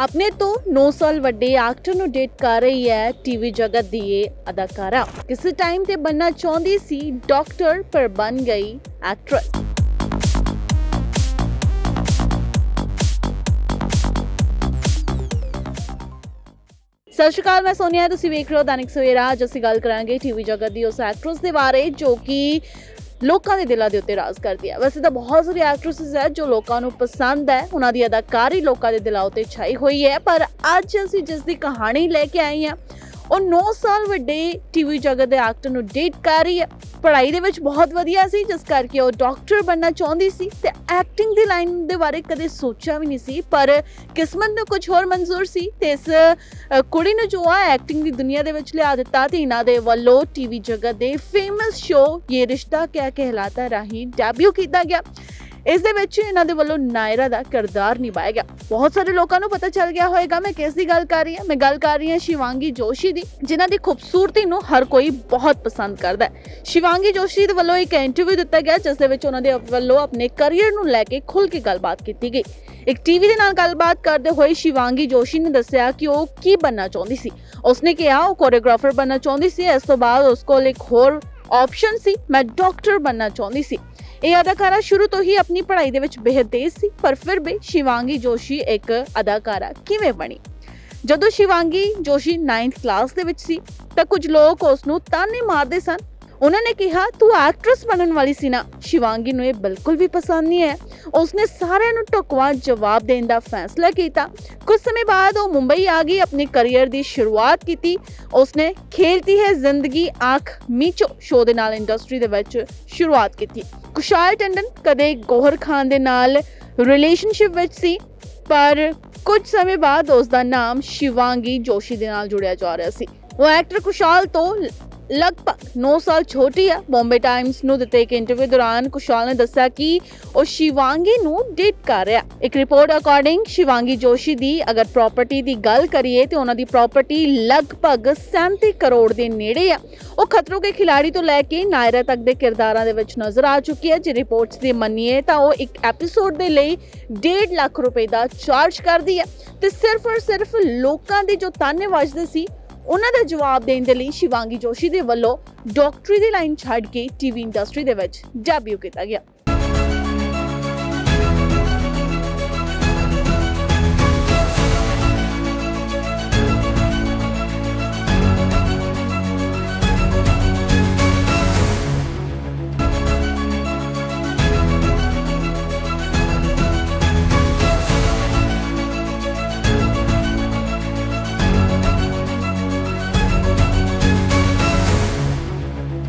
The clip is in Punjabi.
ਆਪਣੇ ਤੋਂ 9 ਸਾਲ ਵੱਡੇ ਐਕਟਰ ਨੂੰ ਡੇਟ ਕਰ ਰਹੀ ਹੈ ਟੀਵੀ ਜਗਤ ਦੀ ਇਹ ਅਦਾਕਾਰਾ। ਕਿਸੇ ਟਾਈਮ ਤੇ ਬੰਨਾ ਚਾਹੁੰਦੀ ਸੀ ਡਾਕਟਰ ਪਰ ਬਣ ਗਈ ਐਕਟਰੈਸ ਸਤਿ ਸ਼੍ਰੀ ਅਕਾਲ, ਮੈਂ ਸੋਨੀਆ, ਤੁਸੀਂ ਵੇਖ ਰਹੇ ਹੋ ਦੈਨਿਕ ਸਵੇਰਾ। ਅੱਜ ਅਸੀਂ ਗੱਲ ਕਰਾਂਗੇ ਟੀਵੀ ਜਗਤ ਦੀ ਉਸ ਐਕਟਰਸ ਦੇ ਬਾਰੇ, ਜੋ ਕਿ ਲੋਕਾਂ ਦੇ ਦਿਲਾਂ ਦੇ ਉੱਤੇ ਰਾਜ ਕਰਦੀ ਹੈ। ਵੈਸੇ ਤਾਂ ਬਹੁਤ ਸਾਰੇ ਐਕਟਰੈਸਸ ਹੈ ਜੋ ਲੋਕਾਂ ਨੂੰ ਪਸੰਦ ਹੈ। ਉਹਨਾਂ ਦੀ ਅਦਾਕਾਰੀ ਲੋਕਾਂ ਦੇ ਦਿਲਾਂ ਉੱਤੇ ਛਾਈ ਹੋਈ ਹੈ। ਪਰ ਅੱਜ ਅਸੀਂ ਜਿਸ ਦੀ ਕਹਾਣੀ ਲੈ ਕੇ ਆਏ ਹਾਂ ਉਹ 9 ਸਾਲ ਵੱਡੇ ਟੀਵੀ ਜਗਤ ਦੇ ਐਕਟਰ ਨੂੰ ਡੇਟ ਕਰ ਰਹੀ ਹੈ। ਪੜ੍ਹਾਈ ਦੇ ਵਿੱਚ ਬਹੁਤ ਵਧੀਆ ਸੀ, ਜਿਸ ਕਰਕੇ ਉਹ ਡਾਕਟਰ ਬਣਨਾ ਚਾਹੁੰਦੀ ਸੀ ਤੇ ਐਕਟਿੰਗ ਦੀ ਲਾਈਨ ਦੇ ਬਾਰੇ ਕਦੇ ਸੋਚਿਆ ਵੀ ਨਹੀਂ ਸੀ, ਪਰ ਕਿਸਮਤ ਨੂੰ ਕੁਝ ਹੋਰ ਮਨਜ਼ੂਰ ਸੀ ਤੇ ਇਸ ਕੁੜੀ ਨੂੰ ਜੋ ਆ ਐਕਟਿੰਗ ਦੀ ਦੁਨੀਆ ਦੇ ਵਿੱਚ ਲਿਆ ਦਿੱਤਾ ਤੇ ਇਹਨਾਂ ਦੇ ਵੱਲੋਂ ਟੀਵੀ ਜਗਤ ਦੇ ਫੇਮਸ ਸ਼ੋ ਇਹ ਰਿਸ਼ਤਾ ਕਿਆ ਕਹਿਲਾਤਾ ਰਾਹੀਂ ਡੈਬਿਊ ਕੀਤਾ ਗਿਆ। ਇਸ ਦੇ ਵਿੱਚ ਇਹਨਾਂ ਦੇ ਵੱਲੋਂ ਨਾਇਰਾ ਦਾ ਕਿਰਦਾਰ ਨਿਭਾਇਆ ਗਿਆ। ਬਹੁਤ ਸਾਰੇ ਲੋਕਾਂ ਨੂੰ ਪਤਾ ਚੱਲ ਗਿਆ ਹੋਵੇਗਾ ਮੈਂ ਕਿਸ ਦੀ ਗੱਲ ਕਰ ਰਹੀ ਹਾਂ। ਮੈਂ ਗੱਲ ਕਰ ਰਹੀ ਹਾਂ ਸ਼ਿਵਾਂਗੀ ਜੋਸ਼ੀ ਦੀ, ਜਿਨ੍ਹਾਂ ਦੀ ਖੂਬਸੂਰਤੀ ਨੂੰ ਹਰ ਕੋਈ ਬਹੁਤ ਪਸੰਦ ਕਰਦਾ ਹੈ। ਸ਼ਿਵਾਂਗੀ ਜੋਸ਼ੀ ਦੇ ਵੱਲੋਂ ਇੱਕ ਇੰਟਰਵਿਊ ਦਿੱਤਾ ਗਿਆ, ਜਿਸ ਦੇ ਵਿੱਚ ਉਹਨਾਂ ਦੇ ਵੱਲੋਂ ਆਪਣੇ ਕੈਰੀਅਰ ਨੂੰ ਲੈ ਕੇ ਖੁੱਲ੍ਹ ਕੇ ਗੱਲਬਾਤ ਕੀਤੀ ਗਈ। ਇੱਕ ਟੀਵੀ ਦੇ ਨਾਲ ਗੱਲਬਾਤ ਕਰਦੇ ਹੋਏ ਸ਼ਿਵਾਂਗੀ ਜੋਸ਼ੀ ਨੇ ਦੱਸਿਆ ਕਿ ਉਹ ਕੀ ਬਣਨਾ ਚਾਹੁੰਦੀ ਸੀ। ਉਸਨੇ ਕਿਹਾ, ਉਹ ਕੋਰੀਓਗ੍ਰਾਫਰ ਬਣਨਾ ਚਾਹੁੰਦੀ ਸੀ, ਇਸ ਤੋਂ ਬਾਅਦ ਉਸ ਕੋਲ ਇੱਕ ਹੋਰ ਆਪਸ਼ਨ ਸੀ, ਮੈਂ ਡਾਕਟਰ ਬਣਨਾ ਚਾਹੁੰਦੀ ਸੀ। ਇਹ ਅਦਾਕਾਰਾ ਸ਼ੁਰੂ ਤੋਂ ਹੀ ਆਪਣੀ ਪੜ੍ਹਾਈ ਦੇ ਵਿੱਚ ਬੇਹੱਦ ਤੇਜ਼ ਸੀ, ਪਰ ਫਿਰ ਵੀ ਸ਼ਿਵਾਂਗੀ ਜੋਸ਼ੀ ਇੱਕ ਅਦਾਕਾਰਾ ਕਿਵੇਂ ਬਣੀ? ਜਦੋਂ ਸ਼ਿਵਾਂਗੀ ਜੋਸ਼ੀ 9th ਕਲਾਸ ਦੇ ਵਿੱਚ ਸੀ, ਤਾਂ ਕੁਝ ਲੋਕ ਉਸ ਨੂੰ ਤਾਨੇ ਮਾਰਦੇ ਸਨ ਉਹਨਾਂ ਨੇ ਕਿਹਾ, ਤੂੰ ਐਕਟਰੈਸ ਬਣਨ ਵਾਲੀ ਸੀ ਨਾ, ਸ਼ਿਵਾਂਗੀ ਨੂੰ ਇਹ ਬਿਲਕੁਲ ਵੀ ਪਸੰਦ ਨਹੀਂ ਹੈ ਉਸਨੇ ਸਾਰਿਆਂ ਨੂੰ ਢੁਕਵਾਂ ਜਵਾਬ ਦੇਣ ਦਾ ਫੈਸਲਾ ਕੀਤਾ। ਕੁਝ ਸਮੇਂ ਬਾਅਦ ਉਹ ਮੁੰਬਈ ਆ ਗਈ, ਆਪਣੇ ਕੈਰੀਅਰ ਦੀ ਸ਼ੁਰੂਆਤ ਕੀਤੀ। ਉਸਨੇ ਖੇਲਤੀ ਹੈ ਜ਼ਿੰਦਗੀ ਆਂਖ ਮੀਚੋ ਸ਼ੋਅ ਦੇ ਨਾਲ ਇੰਡਸਟਰੀ ਦੇ ਵਿੱਚ ਸ਼ੁਰੂਆਤ ਕੀਤੀ। ਕੁਸ਼ਾਲ ਟੰਡਨ ਕਦੇ ਗੋਹਰ ਖਾਨ ਦੇ ਨਾਲ ਰਿਲੇਸ਼ਨਸ਼ਿਪ ਵਿੱਚ ਸੀ, ਪਰ ਕੁਝ ਸਮੇਂ ਬਾਅਦ ਉਸ ਦਾ ਨਾਮ ਸ਼ਿਵਾਂਗੀ ਜੋਸ਼ੀ ਦੇ ਨਾਲ ਜੁੜਿਆ ਜਾ ਰਿਹਾ ਸੀ। ਉਹ ਐਕਟਰ ਕੁਸ਼ਾਲ ਤੋਂ ਲਗਭਗ 9 ਸਾਲ ਛੋਟੀ ਹੈ ਬੰਬੇ ਟਾਈਮਸ ਨੂੰ ਦਿੱਤੇ ਇੱਕ ਇੰਟਰਵਿਊ ਦੌਰਾਨ ਕੁਸ਼ਾਲ ਨੇ ਦੱਸਿਆ ਕਿ ਉਹ ਸ਼ਿਵਾਂਗੀ ਨੂੰ ਡੇਟ ਕਰ ਰਿਹਾ। ਇੱਕ ਰਿਪੋਰਟ ਅਕੋਰਡਿੰਗ ਸ਼ਿਵਾਂਗੀ ਜੋਸ਼ੀ ਦੀ, ਅਗਰ ਪ੍ਰਾਪਰਟੀ ਦੀ ਗੱਲ ਕਰੀਏ ਤੇ ਉਹਨਾਂ ਦੀ ਪ੍ਰਾਪਰਟੀ ਲਗਭਗ 37 ਕਰੋੜ ਦੇ ਨੇੜੇ ਆ। ਉਹ ਖਤਰੋਂ ਕੇ ਖਿਲਾੜੀ ਤੋਂ ਲੈ ਕੇ ਨਾਇਰਾ ਤੱਕ ਦੇ ਕਿਰਦਾਰਾਂ ਦੇ ਵਿੱਚ ਨਜ਼ਰ ਆ ਚੁੱਕੀ ਹੈ। ਜੇ ਰਿਪੋਰਟਸ ਦੀ ਮੰਨੀਏ ਤਾਂ ਉਹ ਇੱਕ ਐਪੀਸੋਡ ਦੇ ਲਈ 1.5 ਲੱਖ ਰੁਪਏ ਦਾ ਚਾਰਜ ਕਰਦੀ ਹੈ। ਤੇ ਸਿਰਫ ਔਰ ਸਿਰਫ ਲੋਕਾਂ ਦੇ ਜੋ ਤਾਨੇ ਵੱਜਦੇ ਸੀ ਉਹਨਾਂ ਦਾ ਜਵਾਬ ਦੇਣ ਦੇ ਲਈ ਸ਼ਿਵਾਂਗੀ ਜੋਸ਼ੀ ਦੇ ਵੱਲੋਂ ਡਾਕਟਰੀ ਦੀ ਲਾਈਨ ਛੱਡ ਕੇ ਟੀਵੀ ਇੰਡਸਟਰੀ ਦੇ ਵਿੱਚ ਡੈਬਿਊ ਕੀਤਾ ਗਿਆ।